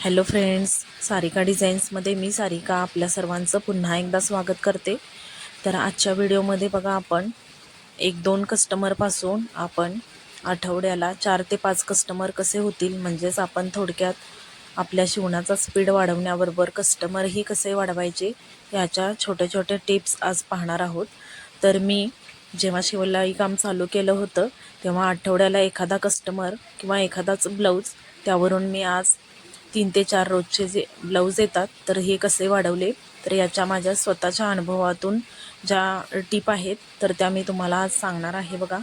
Hello friends Sarika डिझाईन्समध्ये मी सारिका आपल्या सर्वांचं पुन्हा एकदा स्वागत करते. तर आजच्या व्हिडिओमध्ये बघा आपण एक दोन कस्टमरपासून आपण आठवड्याला चार ते पाच कस्टमर कसे होतील म्हणजेच आपण थोडक्यात आपल्या शिवणाचा स्पीड वाढवण्याबरोबर कस्टमरही कसे वाढवायचे याच्या छोट्या छोट्या टिप्स आज पाहणार आहोत. तर मी जेव्हा शिवलाई काम चालू केलं होतं तेव्हा आठवड्याला एखादा कस्टमर किंवा एखादाच ब्लाऊज त्यावरून मी आज तीन ते चार रोजचे जे ब्लाऊज येतात तर हे कसे वाढवले तर याच्या माझ्या स्वतःच्या अनुभवातून ज्या टीप आहेत तर त्या मी तुम्हाला आज सांगणार आहे बघा.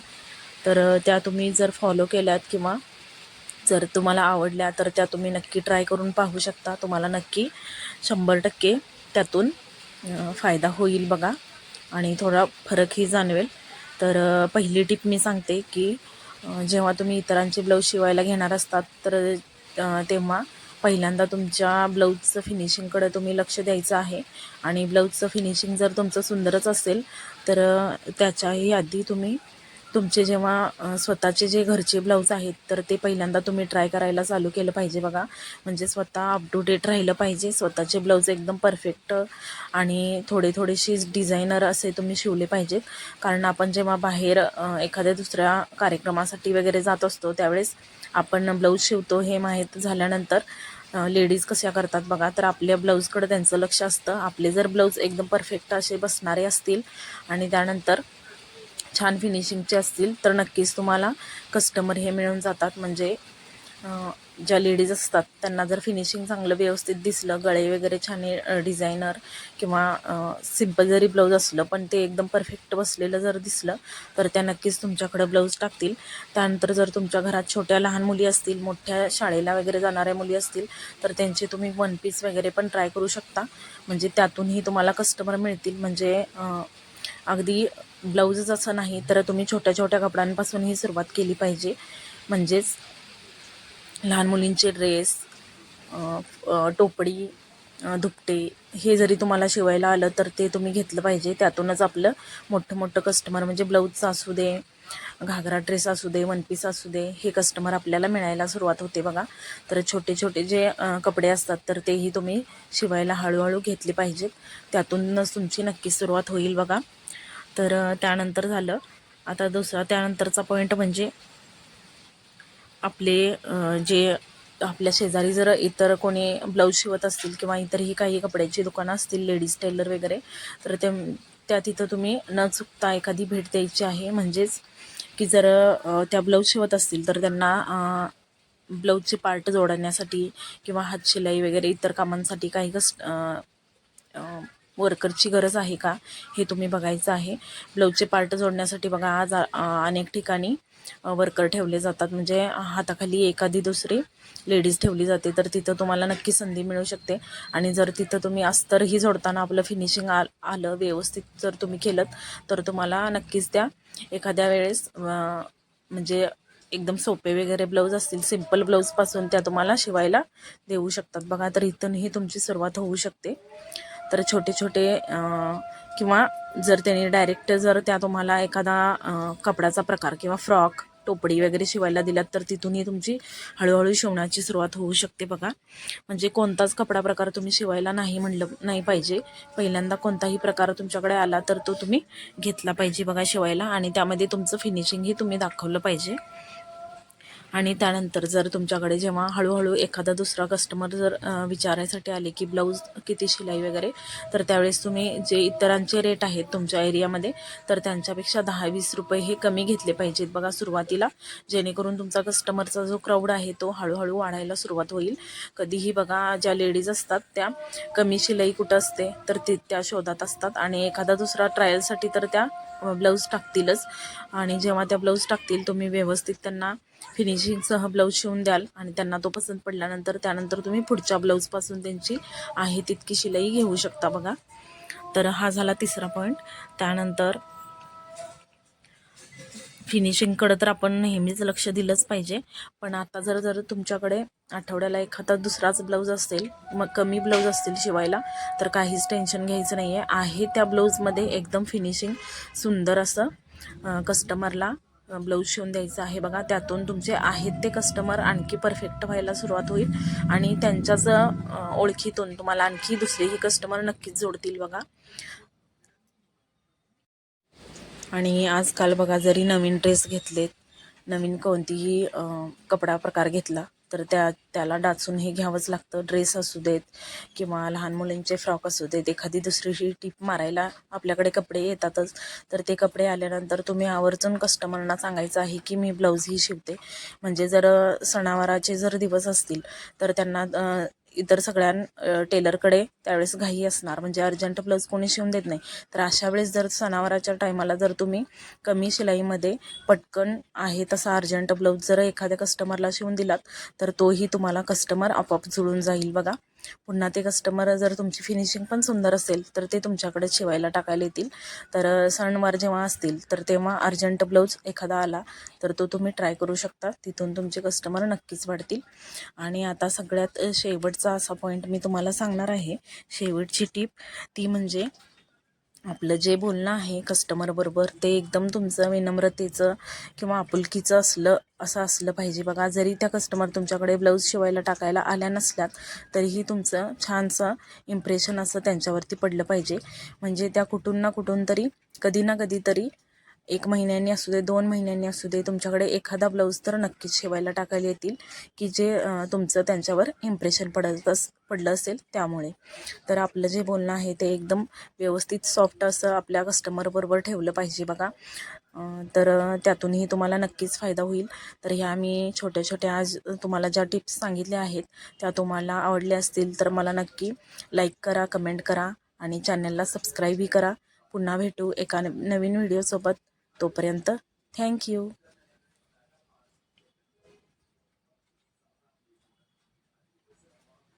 तर त्या तुम्ही जर फॉलो केल्यात किंवा जर तुम्हाला आवडल्या तर त्या तुम्ही नक्की ट्राय करून पाहू शकता. तुम्हाला नक्की शंभर टक्के त्यातून फायदा होईल बघा. आणि थोडा फरकही जाणवेल. तर पहिली टिप मी सांगते की जेव्हा तुम्ही इतरांचे ब्लाऊज शिवायला घेणार असतात तर तेव्हा पहिल्यांदा तुमच्या ब्लाऊजचं फिनिशिंगकडे तुम्ही लक्ष द्यायचं आहे. आणि ब्लाऊजचं फिनिशिंग जर तुमचं सुंदरच असेल तर त्याच्याही आधी तुम्ही तुमचे जेव्हा स्वतःचे जे घरचे ब्लाऊज आहेत तर ते पहिल्यांदा तुम्ही ट्राय करायला चालू केलं पाहिजे बघा. म्हणजे स्वतः अप टू डेट राहिलं पाहिजे. स्वतःचे ब्लाऊज एकदम परफेक्ट आणि थोडे थोडेसे डिझायनर असे तुम्ही शिवले पाहिजेत. कारण आपण जेव्हा बाहेर एखाद्या दुसऱ्या कार्यक्रमासाठी वगैरे जात असतो त्यावेळेस आपण ब्लाऊज शिवतो हे माहीत झाल्यानंतर लेडीज कशा करतात बघा तर आपल्या ब्लाऊजकडे त्यांचं लक्ष असतं. आपले जर ब्लाऊज एकदम परफेक्ट असे बसणारे असतील आणि त्यानंतर छान फिनिशिंगचे असतील तर नक्कीच तुम्हाला कस्टमर हे मिळून जातात. म्हणजे ज्या लेडीज असतात त्यांना जर फिनिशिंग चांगलं व्यवस्थित दिसलं गळे वगैरे छान डिझायनर किंवा सिंपल जरी ब्लाऊज असलं पण ते एकदम परफेक्ट बसलेलं जर दिसलं तर त्या नक्कीच तुमच्याकडं ब्लाऊज टाकतील. त्यानंतर जर तुमच्या घरात छोट्या लहान मुली असतील मोठ्या शाळेला वगैरे जाणाऱ्या मुली असतील तर त्यांचे तुम्ही वन पीस वगैरे पण ट्राय करू शकता. म्हणजे त्यातूनही तुम्हाला कस्टमर मिळतील. म्हणजे अगदी ब्लाऊजच असं नाही तर तुम्ही छोट्या छोट्या कपड्यांपासूनही सुरुवात केली पाहिजे. म्हणजेच लहान मुलींचे ड्रेस टोपडी दुपटे हे जरी तुम्हाला शिवायला आलं तर ते तुम्ही घेतलं पाहिजे. त्यातूनच आपलं मोठं मोठं कस्टमर म्हणजे ब्लाऊजचं असू दे घागरा ड्रेस असू दे वन पीस असू दे हे कस्टमर आपल्याला मिळायला सुरुवात होते बघा. तर छोटे छोटे जे कपडे असतात तर तेही तुम्ही शिवायला हळूहळू घेतले पाहिजेत. त्यातूनच तुमची नक्की सुरुवात होईल बघा. तर त्यानंतर झालं. आता दुसरा त्यानंतरचा पॉईंट म्हणजे आपले जे आपल्या शेजारी जर इतर कोणी ब्लाऊज शिवत असतील किंवा इतरही काही कपड्याची दुकानं असतील लेडीज टेलर वगैरे तर ते त्या तिथं तुम्ही न चुकता एखादी भेट द्यायची आहे. म्हणजेच की जर त्या ब्लाऊज शिवत असतील तर त्यांना ब्लाऊजचे पार्ट जोडण्यासाठी किंवा हातशिलाई वगैरे इतर कामांसाठी काही कस वर्करची गरज आहे का? हे तुम्ही बघायचं आहे. ब्लाऊजचे पार्ट जोडण्यासाठी बघा आज अनेक ठिकाणी वर्कर ठेवले जातात. म्हणजे हाताखाली एखादी दुसरी लेडीज ठेवली जाते तर तिथं तुम्हाला नक्की संधी मिळू शकते. आणि जर तिथं तुम्ही अस्तरही जोडताना आपलं फिनिशिंग आ आलं व्यवस्थित जर तुम्ही केलं तर तुम्हाला नक्कीच त्या एखाद्या वेळेस म्हणजे एकदम सोपे वगैरे ब्लाऊज असतील सिंपल ब्लाऊजपासून त्या तुम्हाला शिवायला देऊ शकतात. बघा तर इथूनही तुमची सुरुवात होऊ शकते. तर छोटे छोटे किंवा जर त्यांनी डायरेक्ट जर त्या तुम्हाला एखादा कपड्याचा प्रकार किंवा फ्रॉक टोपडी वगैरे शिवायला दिलात तर तिथूनही तुमची हळूहळू शिवण्याची सुरुवात होऊ शकते बघा. म्हणजे कोणताच कपडा प्रकार तुम्ही शिवायला नाही म्हणलं नाही पाहिजे. पहिल्यांदा कोणताही प्रकार तुमच्याकडे आला तर तो तुम्ही घेतला पाहिजे बघा शिवायला. आणि त्यामध्ये तुमचं फिनिशिंगही तुम्ही दाखवलं पाहिजे. आणि त्यानंतर जर तुमच्याकडे जेव्हा हळूहळू एखादा दुसरा कस्टमर जर विचारायसाठी आले की ब्लाऊज किती शिलाई वगैरे तर त्यावेळेस तुम्ही जे इतरांचे रेट आहेत तुमच्या एरियामध्ये तर त्यांच्यापेक्षा दहा वीस रुपये हे कमी घेतले पाहिजेत बघा सुरुवातीला. जेणेकरून तुमचा कस्टमरचा जो क्राऊड आहे तो हळूहळू वाढायला सुरुवात होईल. कधीही बघा ज्या लेडीज असतात त्या कमी शिलाई कुठं असते तर ते त्या शोधात असतात. आणि एखादा दुसरा ट्रायलसाठी तर त्या ब्लाऊज टाकतीलच. आणि जेव्हा त्या ब्लाऊज टाकतील तुम्ही व्यवस्थित त्यांना फिनिशिंगसह ब्लाऊज शिवून द्याल. आणि त्यांना तो पसंत पडल्यानंतर त्यानंतर तुम्ही पुढच्या ब्लाऊजपासून त्यांची आहे तितकी शिलाई घेऊ शकता बघा. तर हा झाला तिसरा पॉईंट त्यानंतर फिनिशिंगकडं तर आपण नेहमीच लक्ष दिलंच पाहिजे. पण आता जर जर तुमच्याकडे आठवड्याला एखादा दुसराच ब्लाऊज असेल मग कमी ब्लाऊज असतील शिवायला तर काहीच टेन्शन घ्यायचं नाही आहे आहे त्या ब्लाऊजमध्ये एकदम फिनिशिंग सुंदर असं कस्टमरला ब्लाऊज शिवून द्यायचं आहे बघा. त्यातून तुमचे आहेत ते कस्टमर आणखी परफेक्ट व्हायला सुरुवात होईल. आणि त्यांच्याच ओळखीतून तुम्हाला आणखी दुसरेही कस्टमर नक्कीच जोडतील बघा. आणि आजकाल बघा जरी नवीन ड्रेस घेतलेत नवीन कोणतीही कपडा प्रकार घेतला तर त्या त्याला डाचून हे घ्यावंच लागतं. ड्रेस असू देत किंवा लहान मुलींचे फ्रॉक असू देत एखादी दुसरीशी टीप मारायला आपल्याकडे कपडे येतातच तर ते कपडे आल्यानंतर तुम्ही आवर्जून कस्टमरना सांगायचं आहे की मी ब्लाऊजही शिवते. म्हणजे जर सणावाराचे जर दिवस असतील तर त्यांना इतर सगळ्या टेलरकडे त्यावेळेस घाई असणार. म्हणजे अर्जंट ब्लाऊज कोणी शिवून देत नाही. तर अशा वेळेस जर सणावाराच्या टायमाला जर तुम्ही कमी शिलाईमध्ये पटकन आहे तसा अर्जंट ब्लाऊज जर एखाद्या कस्टमरला शिवून दिलात तर तोही तुम्हाला कस्टमर आपोआप जुळून जाईल बघा. पुन्हा ते कस्टमर जर तुमची फिनिशिंग पण सुंदर असेल तर ते तुमच्याकडे शिवायला टाकायला येतील. तर सणवार जेव्हा असतील तर तेव्हा अर्जंट ब्लाऊज एखादा आला तर तो तुम्ही ट्राय करू शकता. तिथून तुमचे कस्टमर नक्कीच वाढतील. आणि आता सगळ्यात शेवटचा असा पॉईंट मी तुम्हाला सांगणार आहे. शेवटची टीप ती म्हणजे आपलं जे बोलणं आहे कस्टमरबरोबर ते एकदम तुमचं विनम्रतेचं किंवा आपुलकीचं असलं असं असलं पाहिजे. बघा जरी त्या कस्टमर तुमच्याकडे ब्लाऊज शिवायला टाकायला आल्या नसल्यात तरीही तुमचं छानसं इम्प्रेशन असं त्यांच्यावरती पडलं पाहिजे. म्हणजे त्या कुठून ना कुठून तरी कधी ना कधीतरी एक महिन्यांनी असू दे दोन महिन्यांनी असू दे तुमच्याकडे एखादा ब्लाऊज तर नक्कीच शिवायला टाकायला येतील की जे तुमचं त्यांच्यावर इम्प्रेशन पडत अस पडलं असेल त्यामुळे. तर आपलं जे बोलणं आहे ते एकदम व्यवस्थित सॉफ्ट असं आपल्या कस्टमरबरोबर ठेवलं पाहिजे बघा. तर त्यातूनही तुम्हाला नक्कीच फायदा होईल. तर ह्या मी छोट्या छोट्या आज तुम्हाला ज्या टिप्स सांगितल्या आहेत त्या तुम्हाला आवडल्या असतील तर मला नक्की लाईक करा कमेंट करा आणि चॅनलला सबस्क्राईबही करा. पुन्हा भेटू एका न- नवीन व्हिडिओसोबत तोपर्यंत थँक्यू